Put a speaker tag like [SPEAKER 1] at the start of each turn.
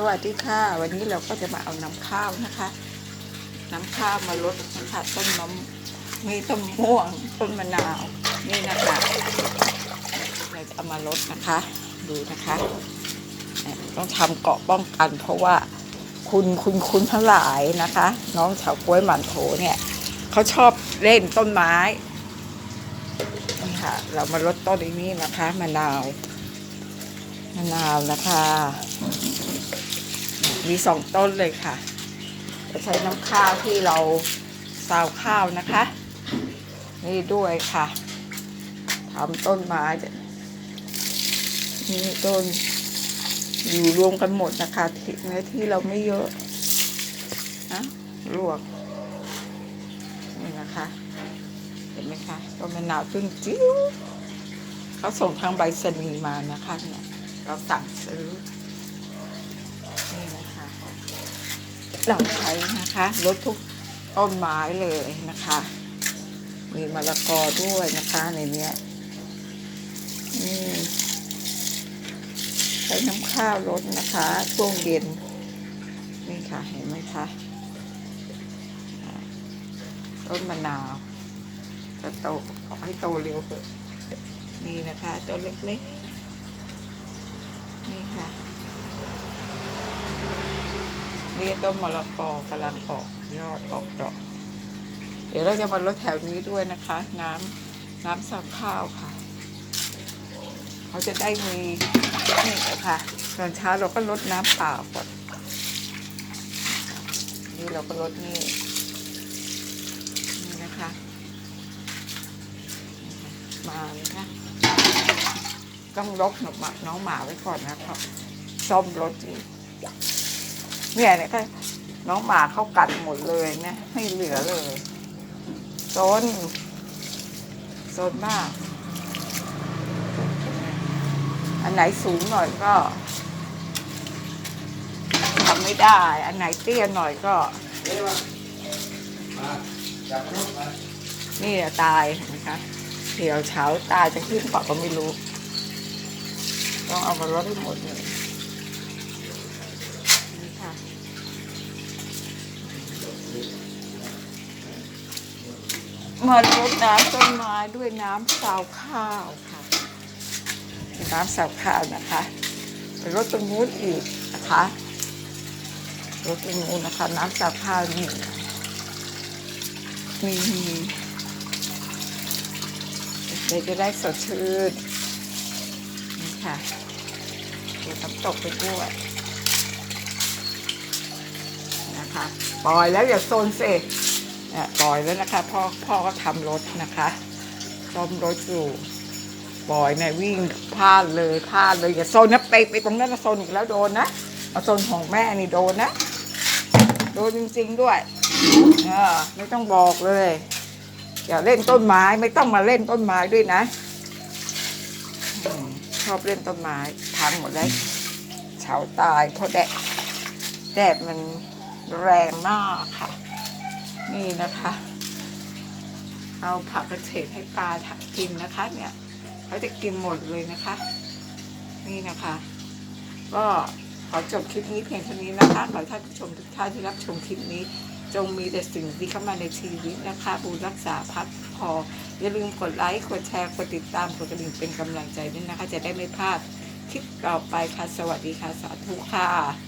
[SPEAKER 1] สวัสดีค่ะ วันนี้เราก็จะมาเอาน้ำข้าวนะคะ น้ำข้าวมาลดนะคะต้นมะมีต้นม่วงต้นมะนาวนี่นะคะเราจะเอามาลดนะคะ ดูนะคะต้องทำเกาะป้องกัน เพราะว่าคุณคุณคุณทั้งหลายนะคะ น้องชาวกล้วยหมันโถเนี่ยเขาชอบเล่นต้นไม้นี่ค่ะ เรามาลดต้นนี้นะคะมะนาวมะนาวนะคะ มีสองต้นเลยค่ะ จะใช้น้ำข้าวที่เราซาวข้าวนะคะ นี่ด้วยค่ะทำต้นไม้นี่ต้นอยู่รวมกันหมดนะคะที่เนื้อที่เราไม่เยอะนะลวกนี่นะคะเห็นไหมคะต้นมะนาวต้นจิ๋วเขาส่งทางใบสนีมานะคะเนี่ยเราสั่งซื้อ นี่นะคะ เราใช้นะคะลดทุกต้นไม้เลยนะคะ มีมะละกอด้วยนะคะในเนี้ยนี่ใช้น้ำข้าวลดนะคะช่วงเย็นนี่ค่ะเห็นไหมคะต้นมะนาวจะโตขอให้โตเร็วเถอะนี่นะคะต้นเล็กๆนี่ค่ะ นี่ต้นมะละกอกำลังออกยอดออกดอก เดี๋ยวเราจะมาลดแถวนี้ด้วยนะคะ น้ำน้ำซักข้าวค่ะ เขาจะได้มีนี่นะคะตอนเช้าเราก็ลดน้ำเปล่าก่อนนี่เราก็ลดนี่นี่นะคะมานะคะต้องลกหนหมาน้องหมาไว้ก่อนนะครับซ่อมรถอีก เนี่ยเนี่ยก็น้องหมาเขากัดหมดเลยนี่ยไม่เหลือเลยโซนโซนมาก อันไหนสูงหน่อยก็ทำไม่ได้ อันไหนเตี้ยหน่อยก็ นี่ตายนะคะเดี๋ยวเช้าตายจะขึ้นปล่าก็ไม่รู้ ต้องเอามาลดให้หมดเลยนี่ค่ะ มาลดน้ำต้นไม้ด้วยน้ำสาวข้าวค่ะน้ำสาวข้าวนะคะไปรดตรงนู้นอีกนะคะรดตรงนู้นนะคะ น้ำสาวข้าวนี่มีเดี๋ยวจะได้สดชื่นนี่ค่ะเดี๋ยวน้ำตกไปด้วยนะคะปล่อยแล้วอย่าโซนเส ปล่อยแล้วนะคะพ่อพ่อก็ทำรถนะคะซ่อมรถอยู่ปล่อยเนี่ยวิ่งพลาดเลยพลาดเลยอย่าโซนนะไปไปตรงนั้นนะโซนอีกแล้วโดนนะเอาโซนของแม่นี่โดนนะ โดนจริงๆด้วยเออไม่ต้องบอกเลยอย่าเล่นต้นไม้ไม่ต้องมาเล่นต้นไม้ด้วยนะอชอบเล่นต้นไม้พังหมดเลยเฉาตายเพราะแดดแดดมันแรงมากค่ะ นี่นะคะ เอาผักกระเฉดให้ปลากินนะคะ เนี่ยเขาจะกินหมดเลยนะคะ นี่นะคะ ก็ขอจบคลิปนี้เพียงเท่านี้นะคะขอท่านผู้ชมทุกท่านที่รับชมคลิปนี้ จงมีแต่สิ่งดีเข้ามาในชีวิตนะคะบุญรักษาพักพอ อย่าลืมกดไลค์ กดแชร์ กดติดตาม กดกระดิ่งเป็นกำลังใจด้วยนะคะ จะได้ไม่พลาดคลิปต่อไปค่ะ สวัสดีค่ะ สาธุค่ะ